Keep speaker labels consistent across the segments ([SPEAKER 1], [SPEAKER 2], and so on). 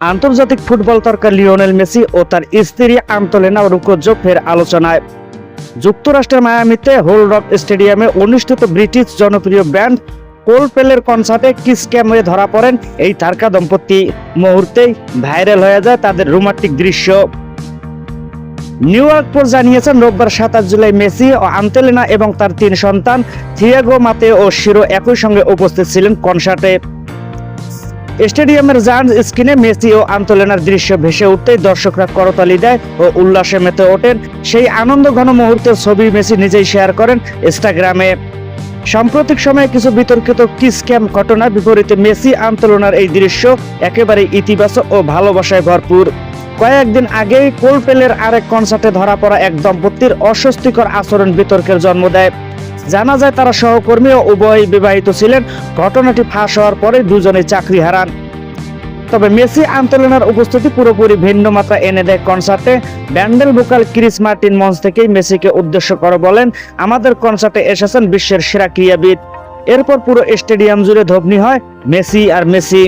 [SPEAKER 1] আন্তর্জাতিক ফুটবল তর্কা Lionel Messi ও তার স্ত্রী আন্তলেনা রুকোজো ফের আলোচনায়। যুক্তরাষ্ট্রের মায়ামিতে হোল রক স্টেডিয়ামে অনুষ্ঠিত ব্রিটিশ জনপ্রিয় ব্যান্ড কোলপেলের কনসার্টে কিস ক্যামে ধরা পড়েন এই তারকা দম্পতি। মুহূর্তেই ভাইরাল হয়ে যায় তাদের রোমান্টিক দৃশ্য। নিউ ইয়র্ক পোস্ট জানিয়েছেন, রোববার সাতাশ জুলাই মেসি ও আন্তেলিনা এবং তার তিন সন্তান থিয়াগো মাতে ও শিরো একই সঙ্গে উপস্থিত ছিলেন কনসার্টে। স্টেডিয়ামের জায়ান্ট স্ক্রিনে মেসি ও আন্তোলেনার দৃশ্য ভেসে উঠতেই দর্শকরা করতালি দেয় ও উল্লাসে মেতে ওঠেন। সেই আনন্দ ঘন মুহূর্তের ছবি মেসি নিজেই শেয়ার করেন ইনস্টাগ্রামে। সাম্প্রতিক সময়ে কিছু বিতর্কিত কিস ক্যাম ঘটনার বিপরীতে মেসি আন্তোলনার এই দৃশ্য একেবারে ইতিবাচক ও ভালোবাসায় ভরপুর। কয়েকদিন আগেই কোলপেলের আরেক কনসার্টে ধরা পড়া এক দম্পতির অস্বস্তিকর আচরণ বিতর্কের জন্ম দেয়। জানা যায় তারা সহকর্মী ও উভয় বিবাহিত ছিলেন। ঘটনাটি ফাঁস হওয়ার পরে দুজনেই চাকরি হারান। তবে মেসি আন্তোলনের উপস্থিতি পুরোপুরি ভিন্ন মাত্রা এনে দেয় কনসার্টে। ব্যান্ডেল ভোকাল ক্রিস মার্টিন মঞ্চ থেকেই মেসিকে উদ্দেশ্য করে বলেন, আমাদের কনসার্টে এসেছেন বিশ্বের সেরা ক্রীড়াবিদ। এরপর পুরো স্টেডিয়াম জুড়ে ধবনি হয় মেসি আর মেসি।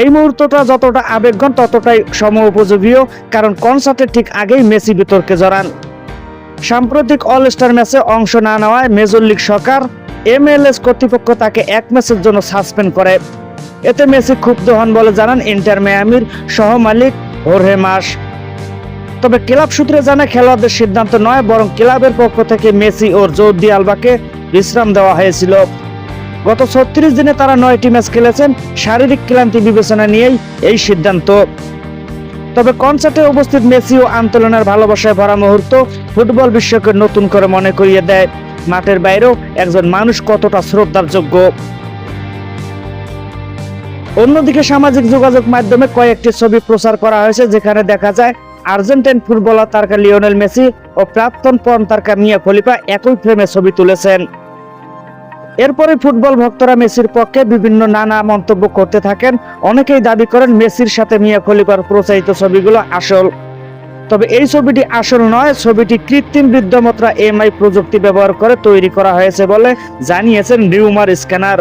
[SPEAKER 1] এই মুহূর্তটা যতটা আবেগঘন ততটাই সম উপযোগীও কারণ কনসার্টের ঠিক আগেই মেসি বিতর্কে জড়ান। সাম্প্রতিক অল স্টার ম্যাচে অংশ না নেওয়ায় মেজর লিগ সরকার এমএলএস কর্তৃপক্ষ তাকে এক ম্যাচের জন্য সাসপেন্ড করে। এতে মেসি ক্ষুব্ধ হন বলে জানান ইন্টার মিয়ামির সহ মালিক হোরহে মাস তবে ক্লাব সূত্রে জানা, খেলোয়াড়দের সিদ্ধান্ত নয়, বরং ক্লাবের পক্ষ থেকে মেসি ও জোরদি আলবাকে বিশ্রাম দেওয়া হয়েছিল। গত ছত্রিশ দিনে তারা নয়টি ম্যাচ খেলেছেন। শারীরিক ক্লান্তি বিবেচনা নিয়েই এই সিদ্ধান্ত। তবে কনসার্টে উপস্থিত মেসি ও আন্তোলনের ভালোবাসায় ভরা মুহূর্ত ফুটবল বিশ্বকে নতুন করে মনে করিয়ে দেয়। মাঠের বাইরেও একজন মানুষ কতটা শ্রদ্ধার যোগ্য অন্যদিকে সামাজিক যোগাযোগ মাধ্যমে কয়েকটি ছবি প্রচার করা হয়েছে, যেখানে দেখা যায় আর্জেন্টাইন ফুটবলার তারকা লিওনেল মেসি ও প্রাক্তন পর্ন তারকা মিয়া খলিফা একই ফ্রেমে ছবি তুলেছেন। এরপরে ফুটবল ভক্তরা মেসির পক্ষে বিভিন্ন নানা মন্তব্য করতে থাকেন। অনেকেই দাবি করেন মেসির সাথে মিয়া খলিফার প্রচারিত ছবিগুলো আসল। তবে এই ছবিটি আসল নয়, ছবিটি কৃত্রিম বৃদ্ধমাত্রা এমআই প্রযুক্তি ব্যবহার করে তৈরি করা হয়েছে বলে জানিয়েছেন রিউমার স্ক্যানার।